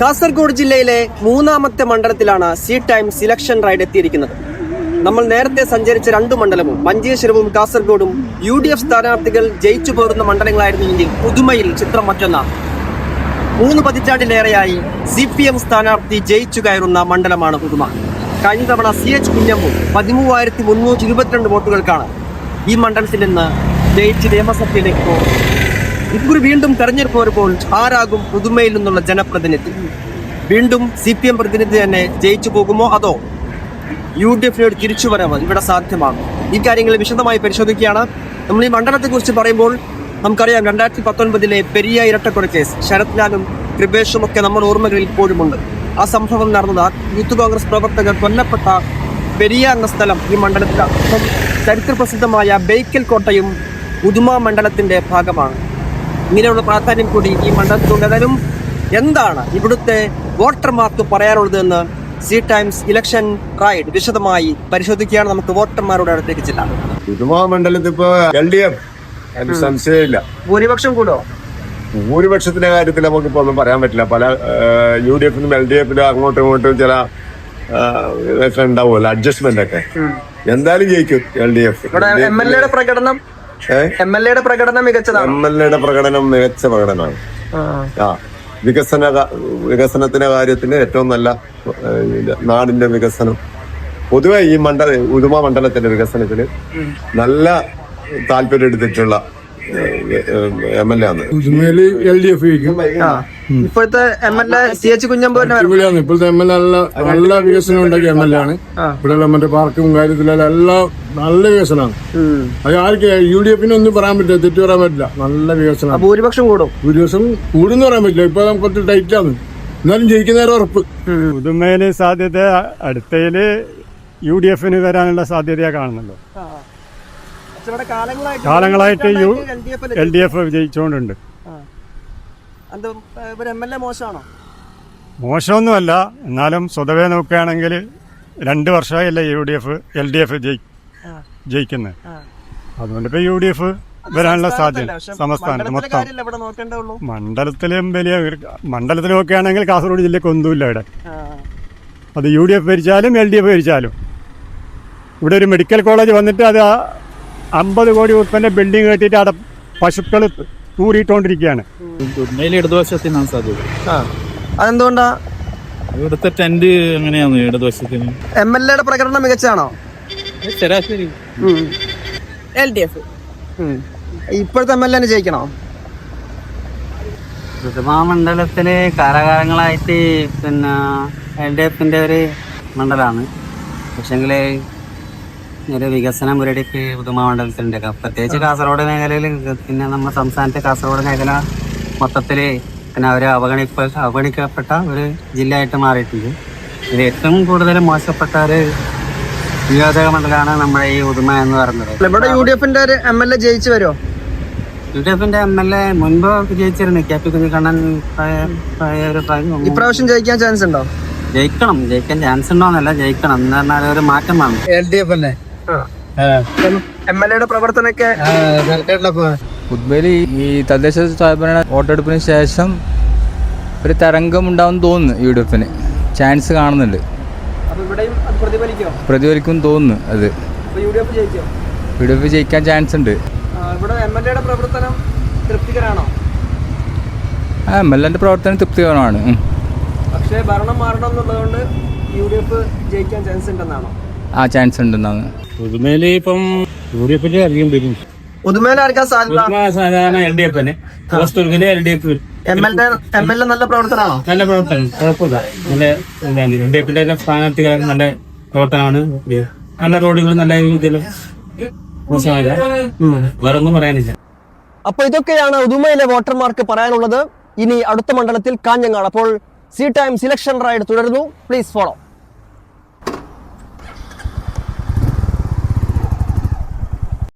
കാസർഗോഡ് ജില്ലയിലെ മൂന്നാമത്തെ മണ്ഡലത്തിലാണ് സി ടൈം സിലക്ഷൻ റൈഡ് എത്തിയിരിക്കുന്നത്. നമ്മൾ നേരത്തെ സഞ്ചരിച്ച രണ്ടു മണ്ഡലവും മഞ്ചേശ്വരവും കാസർഗോഡും യു ഡി എഫ് സ്ഥാനാർത്ഥികൾ ജയിച്ചു പോരുന്ന മണ്ഡലങ്ങളായിരുന്നുവെങ്കിൽ പുതുമയിൽ ചിത്രം മറ്റൊന്നാണ് മൂന്ന് പതിറ്റാണ്ടിലേറെയായി സി പി എം സ്ഥാനാർത്ഥി ജയിച്ചു കയറുന്ന മണ്ഡലമാണ് പുതുമ. കഴിഞ്ഞ തവണ സി എച്ച് കുഞ്ഞമ്പു പതിമൂവായിരത്തി മുന്നൂറ്റി ഇരുപത്തിരണ്ട് വോട്ടുകൾക്കാണ് ഈ മണ്ഡലത്തിൽ നിന്ന് ജയിച്ച് നിയമസഭയിലേക്ക് ഇക്കുറി വീണ്ടും തെരഞ്ഞെടുപ്പ് വരുമ്പോൾ ആരാകും പുതുമയിൽ നിന്നുള്ള ജനപ്രതിനിധി? വീണ്ടും സി പി എം പ്രതിനിധി തന്നെ ജയിച്ചു പോകുമോ അതോ യു ഡി എഫിനോട് തിരിച്ചുവരവ് ഇവിടെ സാധ്യമാകും? ഈ കാര്യങ്ങൾ വിശദമായി പരിശോധിക്കുകയാണ്. നമ്മൾ ഈ മണ്ഡലത്തെക്കുറിച്ച് പറയുമ്പോൾ നമുക്കറിയാം രണ്ടായിരത്തി പത്തൊൻപതിലെ പെരിയ ഇരട്ടക്കൊല കേസ് ശരത്ലാലും കൃപേഷും ഒക്കെ നമ്മുടെ ഓർമ്മകളിൽ ഇപ്പോഴുമുണ്ട് ആ സംഭവം നടന്നത് യൂത്ത് കോൺഗ്രസ് പ്രവർത്തകർ കൊല്ലപ്പെട്ട പെരിയ എന്ന സ്ഥലം ഈ മണ്ഡലത്തിലാണ്. ചരിത്ര ചരിത്രപ്രസിദ്ധമായ ബേക്കൽ കോട്ടയും ഉദുമ മണ്ഡലത്തിന്റെ ഭാഗമാണ്. ഇങ്ങനെയുള്ള പ്രാധാന്യം കൂടി ഈ മണ്ഡലത്തിലുണ്ട്. ഏതായാലും എന്താണ് ഇവിടുത്തെ വോട്ടർമാർക്ക് പറയാനുള്ളത് എന്ന് സി ടൈംസ് ഇലക്ഷൻ റൈഡ് വിശദമായി പരിശോധിക്കുകയാണ് നമുക്ക് വോട്ടർമാരുടെ അടുത്തേക്ക് ചെല്ലാം. മണ്ഡലത്തിൽ ഇപ്പോ എൽ ഡി എഫ് അതിന് സംശയമില്ല. ഭൂരിപക്ഷം കൂടോ? ഭൂരിപക്ഷത്തിന്റെ കാര്യത്തിൽ നമുക്കിപ്പോ ഒന്നും പറയാൻ പറ്റില്ല. പല യു ഡി എഫിനും എൽ ഡി എഫിനും അങ്ങോട്ടും ഇങ്ങോട്ടും ചില ഇതൊക്കെ ഉണ്ടാവുമല്ലോ അഡ്ജസ്റ്റ്മെന്റ് ഒക്കെ എന്തായാലും ജയിക്കും L D F. M L എയുടെ പ്രകടനം എം എൽ എയുടെ പ്രകടനം മികച്ചതാണ്? എം എൽ എയുടെ പ്രകടനം മികച്ച പ്രകടനമാണ്. ആ. വികസന വികസനത്തിന്റെ കാര്യത്തിന് ഏറ്റവും നല്ല നാടിന്റെ വികസനം. പൊതുവെ ഈ മണ്ഡല ഉദുമ മണ്ഡലത്തിന്റെ വികസനത്തിന് നല്ല താല്പര്യം എടുത്തിട്ടുള്ള എം എൽ എ ആണ്. എൽ ഡി എഫ് ജയിക്കും ഇപ്പോഴത്തെ M L A C H Kunhambu അടിപൊളിയാണ് ഇപ്പോഴത്തെ എം എൽ എ നല്ല നല്ല വികസനം ഉണ്ടാക്കിയ എം എൽ എ ആണ്. ഇവിടെ മറ്റേ പാർക്കും കാര്യത്തിലെല്ലാം എല്ലാം നല്ല വികസനമാണ്. അത് ആർക്ക്? യു ഡി എഫിന് ഒന്നും പറയാൻ പറ്റില്ല. തെറ്റു പറയാൻ പറ്റില്ല. നല്ല ആ വികസനമാണ് ഭൂരിപക്ഷം കൂടും? ഭൂരിപക്ഷം കൂടുന്നു പറയാൻ പറ്റില്ല. ഇപ്പൊ നമുക്ക് കുറച്ച് ടൈറ്റ് ആണ്. എന്നാലും ജയിക്കുന്നേരം ഉറപ്പ്. പുതുമയിൽ സാധ്യത അടുത്തയിൽ യു ഡി എഫിന് വരാനുള്ള സാധ്യതയാണ് ഇവിടെ കാലങ്ങളായിട്ട് യു എൽ ഡി എഫ് വിജയിച്ചോണ്ടുണ്ട് മോശമൊന്നും അല്ല മോശമൊന്നുമല്ല. എന്നാലും സ്വതവേ നോക്കുകയാണെങ്കിൽ രണ്ട് വർഷമായില്ല U D F L D F ജയിക്കുന്നത് അതുകൊണ്ട് ഇപ്പൊ യു ഡി എഫ് വരാനുള്ള സാധ്യത സംസ്ഥാനത്ത് മൊത്തം. മണ്ഡലത്തിലും വലിയ മണ്ഡലത്തിൽ നോക്കുകയാണെങ്കിൽ കാസർഗോഡ് ജില്ലക്ക് ഒന്നുമില്ല ഇവിടെ. അത് യു ഡി എഫ് ഭരിച്ചാലും എൽ ഡി എഫ് ഭരിച്ചാലും. ഇവിടെ ഒരു മെഡിക്കൽ കോളേജ് വന്നിട്ട് അത് അമ്പത് കോടി ഉൾപ്പെടെ ബിൽഡിംഗ് കെട്ടിട്ട് അവിടെ പശുക്കൾ തൂറിയിട്ടുകൊണ്ടിരിക്കുകയാണ് സാധ്യത. ആ. അതെന്തുകൊണ്ടാ? ഇവിടുത്തെ ടെന്റ് എങ്ങനെയാണ് ഇടതുവശത്തിന് എം എൽ എയുടെ പ്രകടനം മികച്ചാണോ ശരാശരി. എൽ ഡി എഫ് ഇപ്പോഴത്തെ എം എൽ എന് ജയിക്കണോ? സുധമാ മണ്ഡലത്തിൽ കാലകാലങ്ങളായിട്ട് പിന്നെ എൽ ഡി എഫിന്റെ ഒരു മണ്ഡലമാണ് പക്ഷെങ്കിൽ ഒരു വികസന മുരടിപ്പ് പുതുമ മണ്ഡലത്തിലുണ്ട് പ്രത്യേകിച്ച് കാസർഗോഡ് മേഖലയിൽ പിന്നെ നമ്മുടെ സംസ്ഥാനത്തെ കാസർഗോഡ് മേഖല മൊത്തത്തിൽ പിന്നെ അവർ അവഗണിപ്പ അവഗണിക്കപ്പെട്ട ഒരു ജില്ലയായിട്ട് മാറിയിട്ടുണ്ട്. ഇത് ഏറ്റവും കൂടുതൽ മോശപ്പെട്ട ഒരു നിയോജക മണ്ഡലമാണ് നമ്മുടെ ഈ ഉദുമ എന്ന് പറയുന്നത്. അല്ല, ഇവിടെ യു ഡി എഫിന്റെ ഒരു എം എൽ എ ജയിച്ചു വരുമോ യു ഡി എഫിന്റെ എം എൽ എ മുൻപ് ജയിച്ചിരുന്നു. കെ പി കുഞ്ഞിക്കണ്ണൻ ഇപ്രാവശ്യം ജയിക്കാൻ ചാൻസ് ഉണ്ടോ? ജയിക്കണം ജയിക്കാൻ ചാൻസ് ഉണ്ടോന്നല്ല ജയിക്കണം എന്ന് പറഞ്ഞാൽ ഒരു മാറ്റം വേണം. എൽ ഡി എഫ് തന്നെ എം എൽ എയുടെ പ്രവർത്തനമൊക്കെ ഫുട്ബോൾ ഈ തദ്ദേശ സ്ഥാപന വോട്ടെടുപ്പിന് ശേഷം ഒരു തരംഗം ഉണ്ടാവും തോന്നുന്നു യു ഡി എഫിന് ചാൻസ് കാണുന്നുണ്ട്. പ്രതിഫലിക്കോ തോന്നുന്നു അത്. യു ഡി എഫ് ജയിക്കാൻ ചാൻസ് ഉണ്ട്. ആ, ഇവിടെ എം എൽ എന്റെ പ്രവർത്തനം തൃപ്തികരമാണോ? ആ എം എൽ എന്റെ പ്രവർത്തനം തൃപ്തികരമാണ്. പക്ഷേ ഭരണം മാറണം എന്നുള്ളതുകൊണ്ട് യു ഡി എഫ് ജയിക്കാൻ ചാൻസ് ഉണ്ടെന്നാണോ? ആ ചാൻസ് ഉണ്ടെന്നാണ്. പുതുമയിൽ ഇപ്പം യു ഡി എഫിന്റെ അധികം വരും. പുതുമേലാർക്കാ സാധ്യത? പുതുമ സാധാരണ എൽ ഡി എഫ് തന്നെ ഹോസ്റ്റലിലെ L D F M L M L A നല്ല പ്രവർത്തനമാണോ? നല്ല പ്രവർത്തനം. കുഴപ്പമില്ല. നല്ല എൽ ഡി എഫിന്റെ സ്ഥാനാർത്ഥികൾ നല്ല പ്രവർത്തനമാണ്. നല്ല റോഡുകൾ നല്ല രീതിയിൽ മോശമായില്ല. വേറെ ഒന്നും പറയാനില്ല. അപ്പൊ ഇതൊക്കെയാണ് ഉദുമയിലെ വോട്ടർമാർക്ക് പറയാനുള്ളത്. ഇനി അടുത്ത മണ്ഡലത്തിൽ കാഞ്ഞങ്ങാട്. അപ്പോൾ സി ടൈം സിലക്ഷൻ റൈഡ് തുടരുന്നു. Please follow